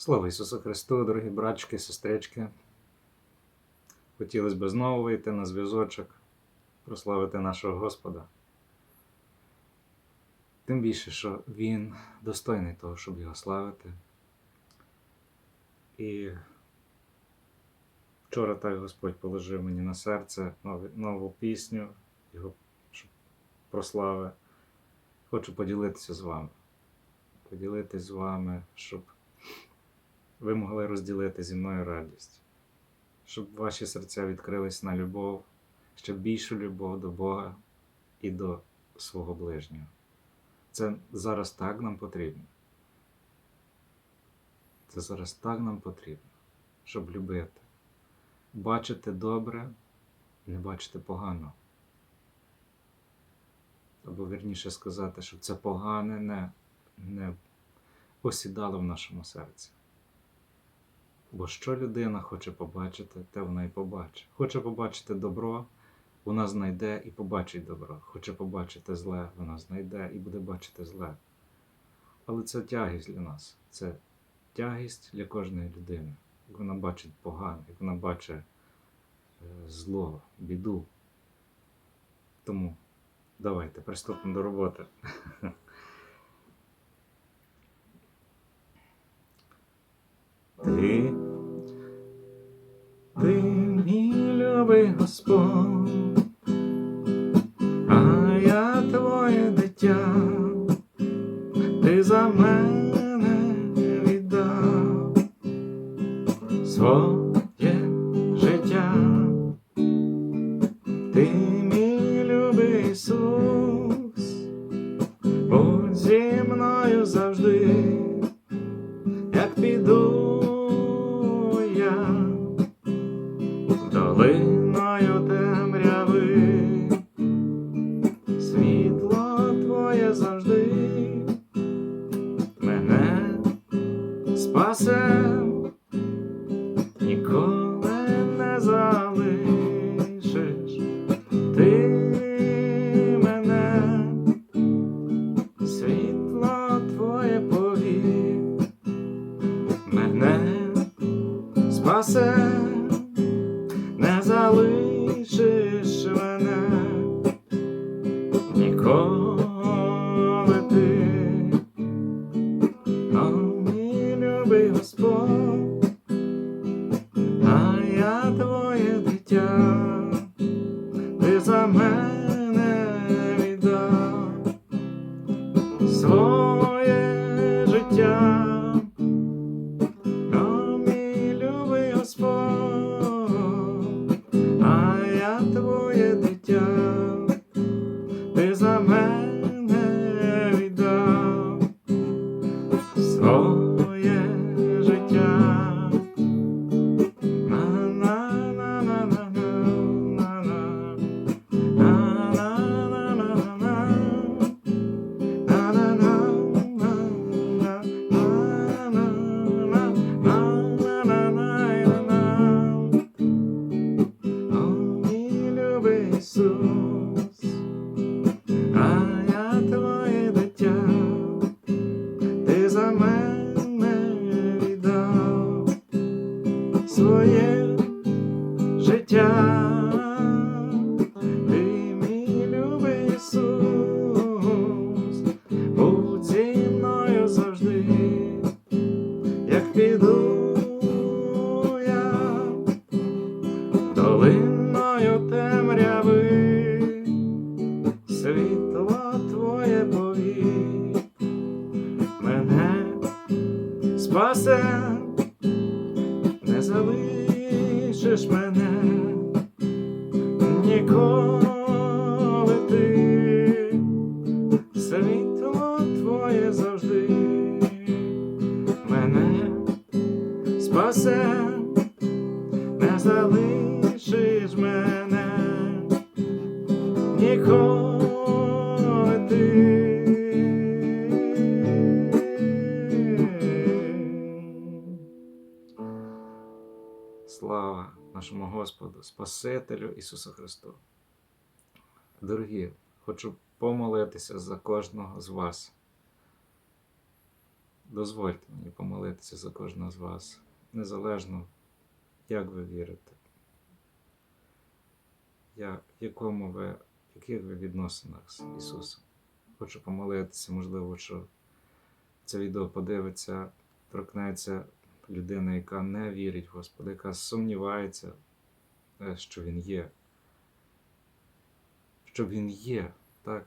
Слава Ісусу Христу, дорогі братчики, сестрички. Хотілося б знову вийти на зв'язочок, прославити нашого Господа. Тим більше, що Він достойний того, щоб його славити. І вчора так Господь положив мені на серце нову, пісню, його прослави. Хочу поділитися з вами. Поділитися з вами, щоб ви могли розділити зі мною радість, щоб ваші серця відкрились на любов, ще більшу любов до Бога і до свого ближнього. Це зараз так нам потрібно. Це зараз так нам потрібно, щоб любити, бачити добре не бачити погано. Або вірніше сказати, щоб це погане не, не осідало в нашому серці. Бо що людина хоче побачити, те вона і побачить. Хоче побачити добро, вона знайде і побачить добро. Хоче побачити зле, вона знайде і буде бачити зле. Але це тягість для нас. Це тягість для кожної людини. Як вона бачить погане, як вона бачить е, зло, біду. Тому давайте приступимо до роботи. Господь, ніколи не залишиш ти мене, світло твоє повір мене спасе, не залишиш мене ніколи ти, спасе, не залишиш мене. Ніколи ти, світло твоє завжди. Мене спасе, не залишиш мене. Ніколи Господу, Спасителю Ісусу Христу. Дорогі, хочу помолитися за кожного з вас. дозвольте мені помолитися за кожного з вас, незалежно, як ви вірите, я, в якому ви, в яких ви відносинах з Ісусом. Хочу помолитися, можливо, що це відео подивиться, торкнеться людина, яка не вірить в Господа, яка сумнівається, що Він є. Що Він є, так?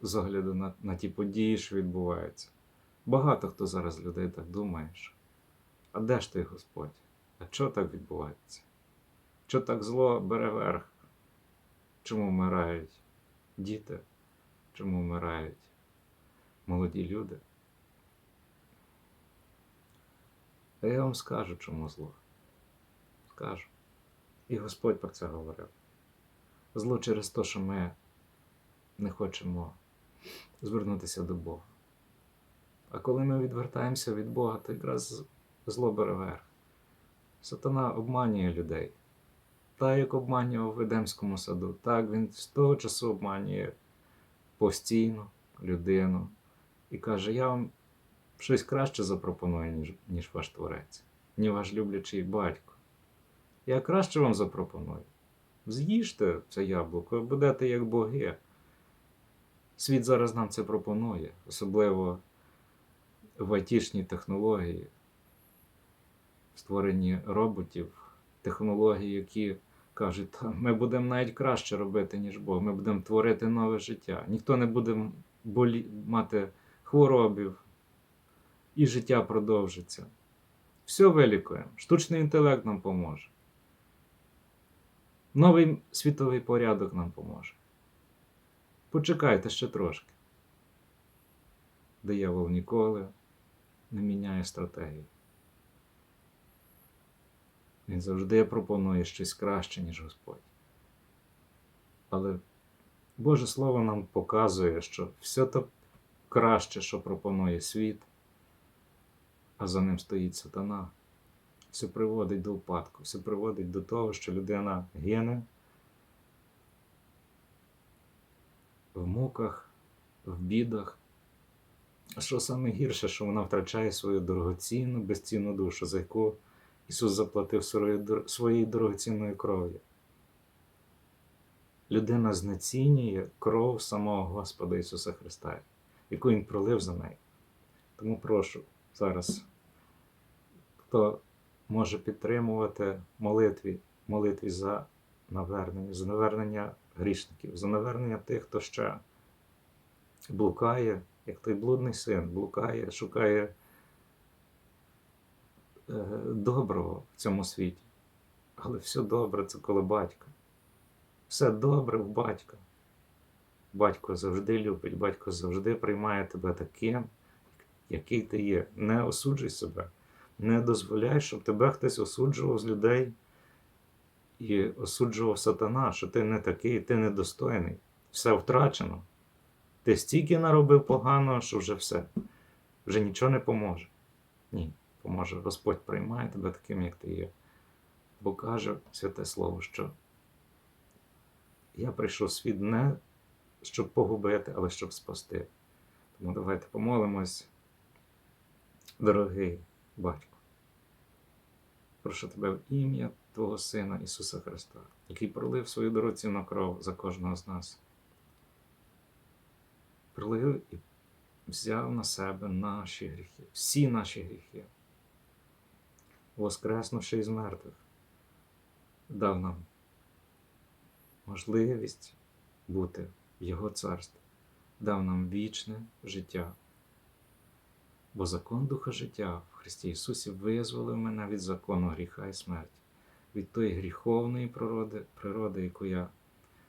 З огляду на, на ті події, що відбуваються. Багато хто зараз людей так думає, що а де ж той Господь? А чого так відбувається? Чого так зло бере верх? Чому вмирають діти? Чому вмирають молоді люди? А я вам скажу, чому зло. Скажу. І Господь про це говорив. Зло через те, що ми не хочемо звернутися до Бога. А коли ми відвертаємося від Бога, то якраз зло бере верх. Сатана обманює людей. Так, як обманював в Едемському саду, так він з того часу обманює постійно людину і каже: Я вам щось краще запропоную, ніж, ніж ваш творець, ні ваш люблячий батько. Я краще вам запропоную. З'їжте це яблуко, будете як боги. Світ зараз нам це пропонує, особливо в айтішній технології, створенні роботів, технології, які кажуть, ми будемо навіть краще робити, ніж Бог, ми будемо творити нове життя. Ніхто не буде болі... мати хворобів, і життя продовжиться. Все вилікуємо. Штучний інтелект нам поможе. Новий світовий порядок нам поможе. Почекайте ще трошки. Диявол ніколи не міняє стратегії. Він завжди пропонує щось краще, ніж Господь. Але Боже Слово нам показує, що все то краще, що пропонує світ, а за ним стоїть сатана. Все приводить до упадку, все приводить до того, що людина гине в муках, в бідах. Що саме гірше, що вона втрачає свою дорогоцінну, безцінну душу, за яку Ісус заплатив своєю дорогоцінною кров'ю. Людина знецінює кров самого Господа Ісуса Христа, яку Він пролив за неї. Тому прошу зараз, хто може підтримувати молитві, молитві за навернення, за навернення грішників, за навернення тих, хто ще блукає, як той блудний син, блукає, шукає е, доброго в цьому світі. Але все добре це коло батька. Все добре в батька. Батько завжди любить, батько завжди приймає тебе таким, який ти є. Не осуджуй себе, не дозволяй, щоб тебе хтось осуджував з людей і осуджував сатана, що ти не такий, ти недостойний. Все втрачено. Ти стільки наробив поганого, що вже все, вже нічого не поможе. Ні, поможе. Господь приймає тебе таким, як ти є. Бо каже святе Слово, що я прийшов світ не щоб погубити, але щоб спасти. Тому давайте помолимось, дорогий батько. Прошу тебе в ім'я Твого Сина Ісуса Христа, який пролив свою дорогоцінну кров за кожного з нас. Пролив і взяв на себе наші гріхи, всі наші гріхи, воскреснувши із мертвих, дав нам можливість бути в Його царстві, дав нам вічне життя. Бо закон Духа життя Христі Ісусі визволив мене від закону гріха і смерті, від тої гріховної природи, природи, яку я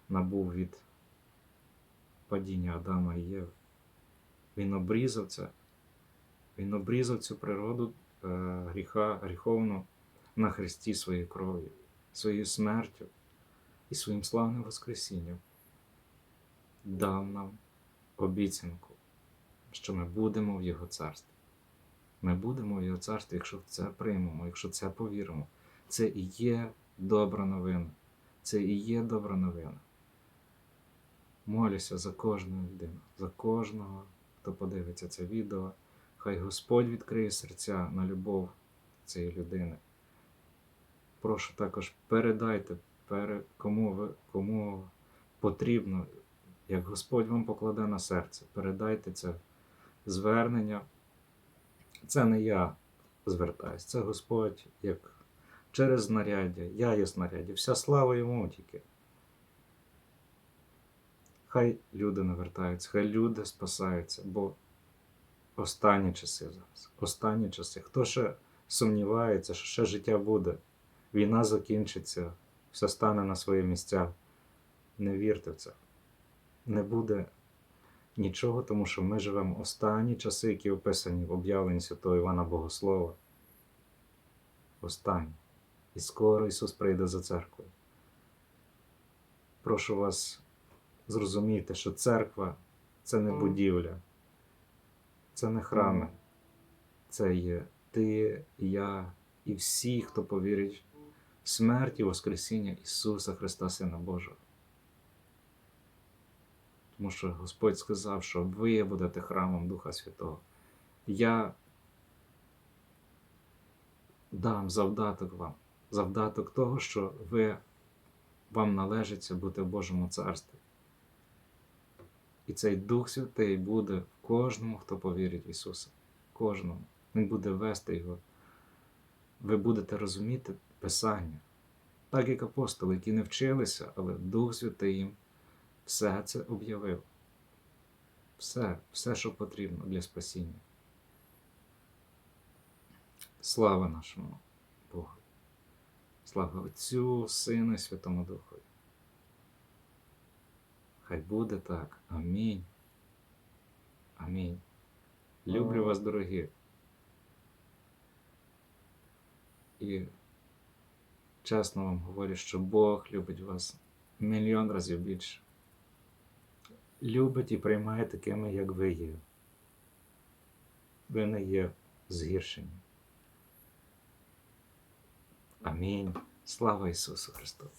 набув від падіння Адама і Єви. Він обрізав це, Він обрізав цю природу е, гріха, гріховну на Христі своєю кров'ю, своєю смертю і своїм славним Воскресінням. Дав нам обіцянку, що ми будемо в Його царстві. Ми будемо Його царстві, якщо це приймемо, якщо це повіримо. Це і є добра новина. Це і є добра новина. Молюся за кожну людину, за кожного, хто подивиться це відео, Хай Господь відкриє серця на любов цієї людини. Прошу також передайте, кому, ви, кому потрібно, як Господь вам покладе на серце, передайте це звернення. Це не я звертаюсь, це Господь як через знаряддя, я є знаряддя, вся слава йому тільки. Хай люди навертаються, хай люди спасаються, бо останні часи зараз. Останні часи. Хто ще сумнівається, що ще життя буде, війна закінчиться, все стане на свої місця. Не вірте в це. Не буде нічого, тому що ми живемо останні часи, які описані в об'явленні Святого Івана Богослова. Останні. І скоро Ісус прийде за церквою. Прошу вас зрозуміти, що церква це не будівля, це не храми. Це є ти, я і всі, хто повірить в смерть і Воскресіння Ісуса Христа, Сина Божого. Тому що Господь сказав, що ви будете храмом Духа Святого. Я дам завдаток вам, завдаток того, що ви, вам належиться бути в Божому царстві. І цей Дух Святий буде в кожному, хто повірить в Ісуса. Кожному. Він буде вести його. Ви будете розуміти Писання, так як апостоли, які не вчилися, але Дух Святий їм все це об'явив. Все, все, що потрібно для спасіння. Слава нашому Богу. Слава Отцю, Сину і Святому Духові. Хай буде так. Амінь. Амінь. Люблю вас, дорогі. І чесно вам говорю, що Бог любить вас мільйон разів більше. Любить і приймає такими, як ви є. Ви не є згіршені. Амінь. Слава Ісусу Христу!